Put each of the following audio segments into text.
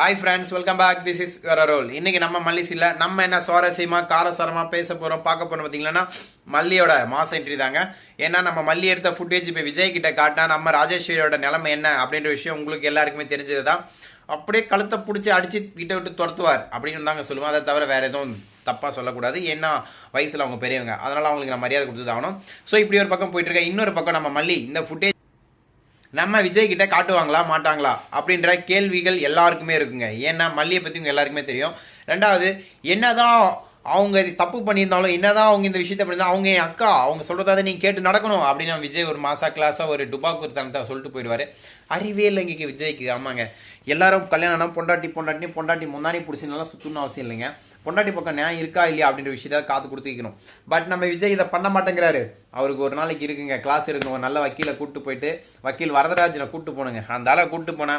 Hi friends welcome back this is roll இன்றைக்கி நம்ம மல்லிசில் நம்ம என்ன சுவாரஸ்யமாக காரசாரமாக பேச போகிறோம் பார்க்க போகிறோம் பார்த்தீங்கன்னா மல்லியோட மாச என்ட்ரி தாங்க. ஏன்னா நம்ம மல்லி எடுத்த ஃபுட்டேஜ் இப்போ விஜய் கிட்ட காட்டினா நம்ம ராஜேஸ்வரியோட நிலைமை என்ன அப்படின்ற விஷயம் உங்களுக்கு எல்லாருக்குமே தெரிஞ்சது தான் அப்படியே கழுத்தை பிடிச்சி அடிச்சு கிட்ட விட்டு துரத்துவார் அப்படின்னு தாங்க சொல்லுவோம். அதை தவிர வேறு எதுவும் தப்பாக சொல்லக்கூடாது. ஏன்னா வயசில் அவங்க பெரியவங்க. அதனால் அவங்களுக்கு நான் மரியாதை கொடுத்து ஆகணும். ஸோ இப்படி ஒரு பக்கம் போயிட்டுருக்கேன் இன்னொரு பக்கம் நம்ம மல்லி இந்த ஃபுட்டேஜ் நம்ம விஜய் கிட்ட காட்டுவாங்களா மாட்டாங்களா? அப்படின்ற கேள்விகள் எல்லாருக்குமே இருக்குங்க. ஏன்னா மல்லியை பற்றி உங்க எல்லாருக்குமே தெரியும். ரெண்டாவது என்னதான் அவங்க இது தப்பு பண்ணியிருந்தாலும் என்னதான் அவங்க இந்த விஷயத்த பண்ணியிருந்தா அவங்க என் அக்கா அவங்க சொல்றதாவது நீ கேட்டு நடக்கணும் அப்படின்னு விஜய் ஒரு மாசா கிளாஸா ஒரு டுபாக்கூர் தனத்தை சொல்லிட்டு போயிடுவாரு. அறிவே இல்லைங்க விஜய்க்கு ஆமாங்க. எல்லாரும் கல்யாணம்னா பொண்டாட்டி பொண்டாட்டி பொண்டாட்டி முன்னாடி பிடிச்சினாலாம் சுத்தணும்னு அவசியம் இல்லைங்க. பொண்டாட்டி பக்கம் நியாயம் இருக்கா இல்லையா அப்படின்ற விஷயத்த காத்து கொடுத்து வைக்கணும் பட் நம்ம விஜய் இதை பண்ண மாட்டேங்கிறாரு. அவருக்கு ஒரு நாளைக்கு இருக்குங்க கிளாஸ் இருக்கணும் ஒரு நல்ல வக்கீலை கூட்டு போயிட்டு வக்கீல் வரதராஜனை கூப்பிட்டு போனுங்க. அந்த ஆளை கூப்பிட்டு போனா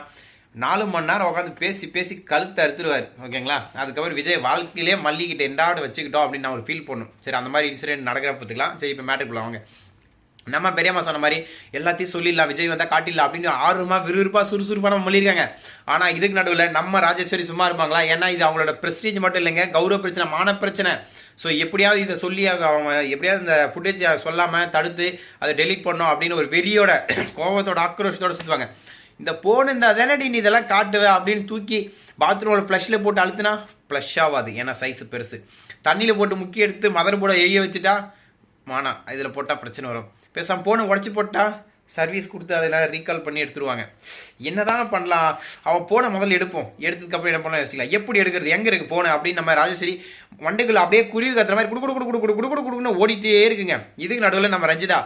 நாலு மணி நேரம் உட்காந்து பேசி பேசி கழுத்தை அறுத்துருவார். ஓகேங்களா? அதுக்கப்புறம் விஜய் வாழ்க்கையிலே மல்லிக்கிட்ட எண்டாவது வச்சுக்கிட்டோம் அப்படின்னு நான் ஒரு ஃபீல் பண்ணும் சரி அந்த மாதிரி இன்சிடென்ட் நடக்கிற பார்த்துக்கலாம். சரி இப்போ மேட்டுக்குள்ள அவங்க நம்ம பெரியம்மா சொன்ன மாதிரி எல்லாத்தையும் சொல்லிடலாம் விஜய் வந்தால் காட்டிடலாம் அப்படின்னு ஆர்வமாக விறுவிறுப்பாக சுறுசுறுப்பாக நம்ம சொல்லியிருக்காங்க ஆனால் இதுக்கு நடுவில் நம்ம ராஜேஸ்வரி சும்மா இருப்பாங்களா? ஏன்னா இது அவங்களோட ப்ரெஸ்டீஜ் மட்டும் இல்லைங்க கௌரவ பிரச்சனை மான பிரச்சனை. ஸோ எப்படியாவது இதை சொல்லி அவங்க எப்படியாவது இந்த ஃபுட்டேஜ் சொல்லாமல் தடுத்து அதை டெலீட் பண்ணோம் அப்படின்னு ஒரு வெறியோட கோபத்தோட ஆக்ரோஷத்தோட சுற்றுவாங்க இந்த போன் இருந்தால் தானே நீ இதெல்லாம் காட்டுவேன் அப்படின்னு தூக்கி பாத்ரூமில் ஃப்ளஷில் போட்டு அழுத்துனா ஃப்ளஷ் ஆகாது ஏன்னா சைஸ் பெருசு. தண்ணியில் போட்டு முக்கிய எடுத்து மதர் போட எரிய வச்சுட்டா மானா இதில் போட்டால் பிரச்சனை வரும். பேசாம ஃபோனை உடச்சி போட்டால் சர்வீஸ் கொடுத்து அதெல்லாம் ரீகால் பண்ணி எடுத்துருவாங்க. என்ன தான் பண்ணலாம் அவள் போனை முதல்ல எடுப்போம். எடுத்ததுக்கப்புறம் என்ன பண்ணலாம் யோசிக்கலாம். எப்படி எடுக்கிறது? எங்கே இருக்குது போனை அப்படின்னு நம்ம ராஜேஸ்வரி மண்டைக்குள்ள அப்படியே குருவி கத்துற மாதிரி குடு குடு குடு குடு குடு குடு குடுன்னு ஓடிட்டே இருக்குங்க. இதுக்கு நடுவில் நம்ம ரஞ்சிதா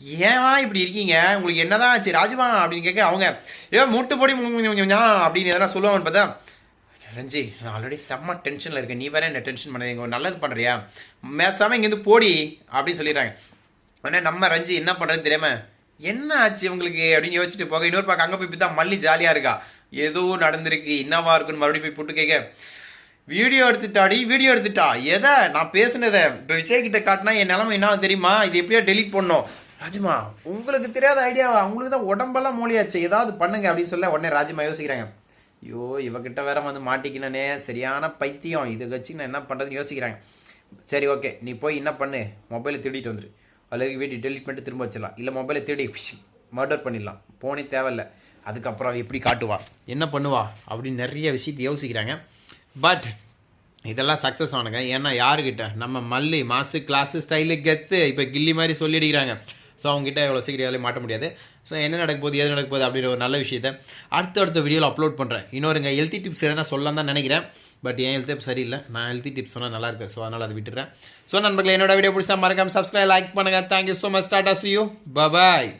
ஏன் இப்படி இருக்கீங்க? உங்களுக்கு என்னதான் ஆச்சு? ராஜுவா அப்படின்னு கேட்க அவங்க ஏ மூட்டு போடி அப்படின்னு எதனா சொல்லுவாங்கன்னு பார்த்தா ரஞ்சி நான் ஆல்ரெடி செம்ம டென்ஷனில் இருக்கேன். நீ வேற என்ன டென்ஷன் பண்ணீங்க நல்லது பண்ணுறியா மேசாமல் இங்கேருந்து போடி அப்படின்னு சொல்லிடுறாங்க. உடனே நம்ம ரஞ்சி என்ன பண்ணுறது தெரியாம என்ன ஆச்சு உங்களுக்கு? அப்படின்னு யோசிச்சுட்டு போக இன்னொரு பக்கம் அங்கே போய் பார்த்தா மல்லி ஜாலியாக இருக்கா? ஏதோ நடந்திருக்கு என்னவா இருக்குன்னு மறுபடியும் போய் போட்டு கேட்க வீடியோ எடுத்துட்டாடி வீடியோ எடுத்துட்டா? எதை? நான் பேசுனதை. இப்போ விஜய் கிட்ட காட்டினா என் நிலமை என்ன தெரியுமா? இது எப்படியோ டெலீட் பண்ணோம் ராஜ்மா உங்களுக்கு தெரியாத ஐடியாவா உங்களுக்கு தான் உடம்பெல்லாம் மூலியாச்சு ஏதாவது பண்ணுங்க அப்படின்னு சொல்ல உடனே ராஜ்மா யோசிக்கிறாங்க. ஐயோ இவகிட்ட வேற வந்து மாட்டிக்கினே சரியான பைத்தியம். இதை வச்சு நான் என்ன பண்ணுறதுன்னு யோசிக்கிறாங்க. சரி ஓகே நீ போய் என்ன பண்ணு? மொபைலை திருடிட்டு வந்துரு. அல்லது வீட்டு டெலிட் பண்ணிட்டு திரும்ப வச்சிடலாம். இல்லை மொபைலை திருடி மர்டர் பண்ணிடலாம். போனே தேவையில்ல. அதுக்கப்புறம் எப்படி காட்டுவா? என்ன பண்ணுவா? அப்படின்னு நிறைய விஷயத்தை யோசிக்கிறாங்க. பட் இதெல்லாம் சக்ஸஸ் ஆனுங்க ஏன்னா யாருக்கிட்ட நம்ம மல்லி மாசு கிளாஸு ஸ்டைலு கெத்து இப்போ கில்லி மாதிரி சொல்லிடுகிறாங்க. ஸோ அவங்ககிட்ட எவ்வளோ சீக்கிரம் யாரையும் மாட்ட முடியாது. ஸோ என்ன நடக்க போகுது எது நடக்க போகுது அப்படின்ற ஒரு நல்ல விஷயத்தை அடுத்த அடுத்த வீடியோவில் அப்லோட் பண்ணுறேன் இன்னொருங்க ஹெல்த்தி டிப்ஸ் எதனா சொல்லலாம் தான் நினைக்கிறேன். பட் என் ஹெல்த் சரியில்லை. நான் ஹெல்த்தி டிப்ஸ் சொன்னால் நல்லா ஸோ அதனால் அதை விட்டுறேன் ஸோ நண்பர்களே என்னோட வீடியோ பிடிச்சா மறக்காம சப்ஸ்கிரைப் லைக் பண்ணுங்கள் thank you so much tata see you bye bye